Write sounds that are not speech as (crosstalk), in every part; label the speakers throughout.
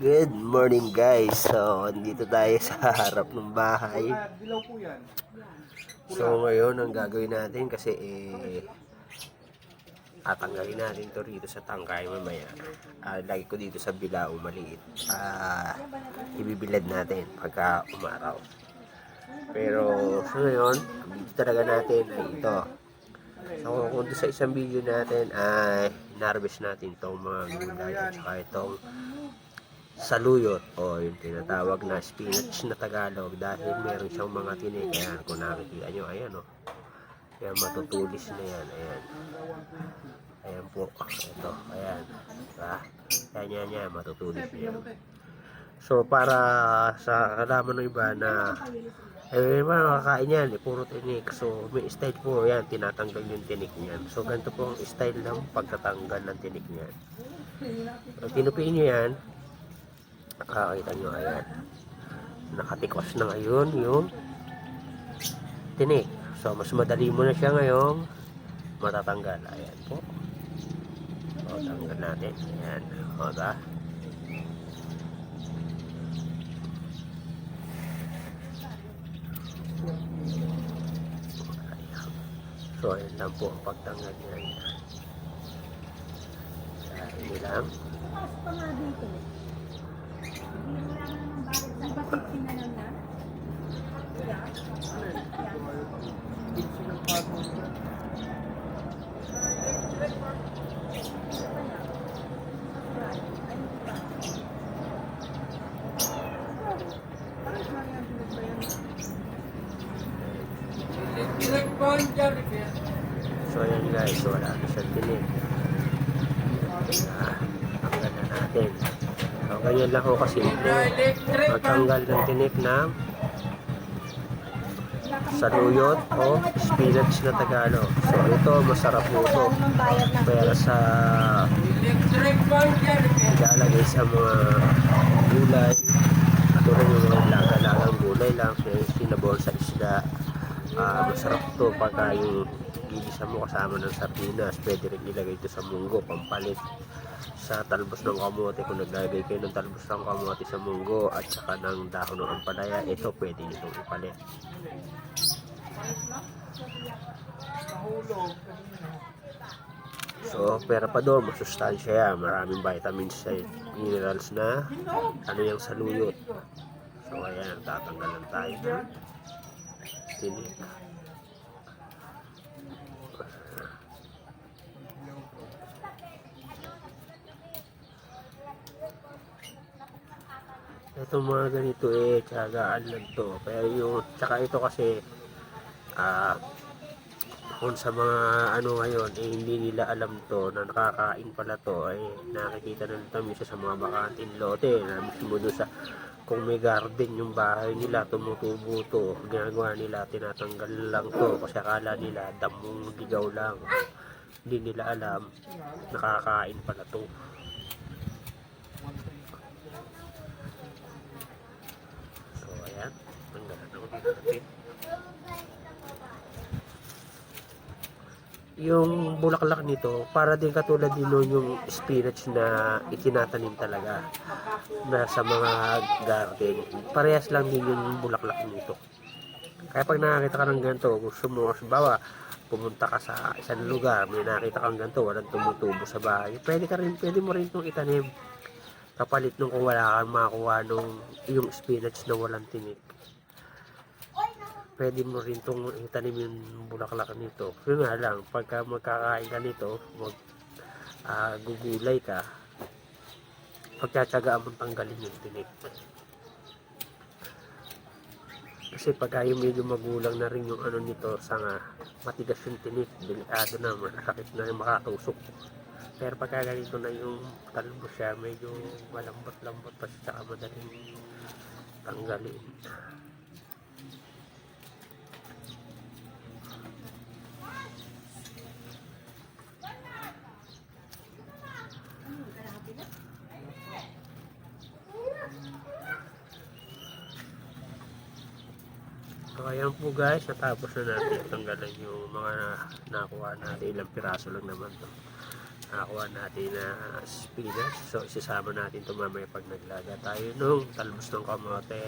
Speaker 1: Good morning guys. So, dito tayo sa (laughs) harap ng bahay. So, ngayon ang gagawin natin kasi eh tatanggalin natin to rito sa tangkay mamaya. Ah, lagi ko dito sa bilao maliit. Ah, ibibilad natin pagka umaraw. Pero sa ngayon, video talaga natin ay ito. So, kung sa isang video natin ay narvest natin itong mga gulay at saka itong saluyot o yung tinatawag na spinach na Tagalog dahil meron siyang mga tinik. Ayan, kung nakikita nyo, ayan o. Ayan, matutulis na yan. Ayan. Ayan po. Ito, ayan. Diba? Ayan, yan, yan. Matutulis na yan. So, para sa kalaman ng iba na eh, makakain yan, eh, puro tinik. So, may style po yan, tinatanggal yung tinik niyan. So, ganito po ang style ng pagtatanggal ng tinik niyan. So, tinupiin nyo yan, nakakita nyo, ayan. Nakatikos na ngayon yung tinik. So, mas madali mo na siya ngayong matatanggal. Ayan po. O, tanggal natin. Ayan. O, ba? So, ayan lang po ang pagtanggal niya. Ayan, lang.
Speaker 2: Pasok pa nga dito. Hindi mo lang naman bakit sa basitsin na lang na. Yeah.
Speaker 3: Dito ng pato.
Speaker 1: So ayan guys, wala na siyang tinig. Ah, tanggal na natin. So ganyan lang ho kasi magtanggal ng tinig ng saluyot o spinach na Tagalog. So ito masarap po ito. Pero sa ilalagay sa mga gulay, katulad yung mga laga-lagang gulay lang, sinabol sa isda, Ah, masarap to pagka yung gigisa mo kasama ng sardinas, pwede rin ilagay ito sa munggo, pampalit sa talbos ng kamote. Kung naglagay kayo ng talbos ng kamote sa munggo at saka ng dahon ng ampalaya, ito pwede nyo itong ipalit. So, pera pa doon, masustansya yan. Maraming vitamins at minerals na ano yung saluyot. So, ayan, tatanggalan tayo tinik. Ito mga ganito eh, tsagaan lang to. Pero yung, tsaka ito kasi, ah, kung sa mga ano ngayon eh, hindi nila alam to na nakakain pala to ay nakikita na nito minsan sa mga bakanting lote na mismo doon sa kung may garden yung bahay nila tumutubo to ginagawa nila tinatanggal lang to. Kasi akala nila damong ligaw lang. Hindi nila alam nakakain pala to. So ayan. Tanggalan ako dito yung bulaklak nito, para din katulad din yung spinach na itinatanim talaga na sa mga garden. Parehas lang din yung bulaklak nito. Kaya pag nakakita ka ng ganito, gusto mo, bawa, pumunta ka sa isang lugar, may nakita kang ganito, walang tumutubo sa bahay, pwede ka rin, pwede mo rin itong itanim. Kapalit nung kung wala kang makakuha nung yung spinach na walang tinik pwede mo rin itong itanim yung bulaklak nito. Yun nga lang, pagka magkakain ka nito, mag ah, gugulay ka, pagtsatsagaan mong tanggalin yung tinik. Kasi pagka yung medyo magulang na rin yung ano nito, sanga, matigas yung tinik, delikado na, masakit na makatusok. Pero pagka ganito na yung talbo siya, medyo malambot-lambot pa siya, saka madaling tanggalin. So ayan po guys, natapos na natin tanggalan yung mga nakuha natin. Ilang piraso lang naman to. nakakuha natin na spinach. So, isasama natin ito mamaya pag naglaga tayo nung talbos ng kamote.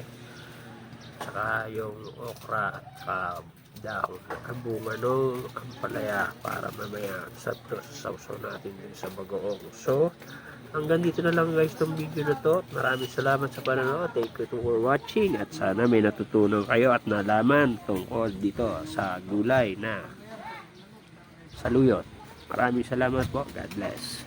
Speaker 1: Saka yung okra at saka dahon ang bunga ng ampalaya para mamaya sa sausaw natin din sa bagoong. So, hanggang dito na lang guys itong video na to. Maraming salamat sa panonood. Thank you for watching at sana may natutunan kayo at nalaman tungkol dito sa gulay na saluyot. Maraming salamat po. God bless.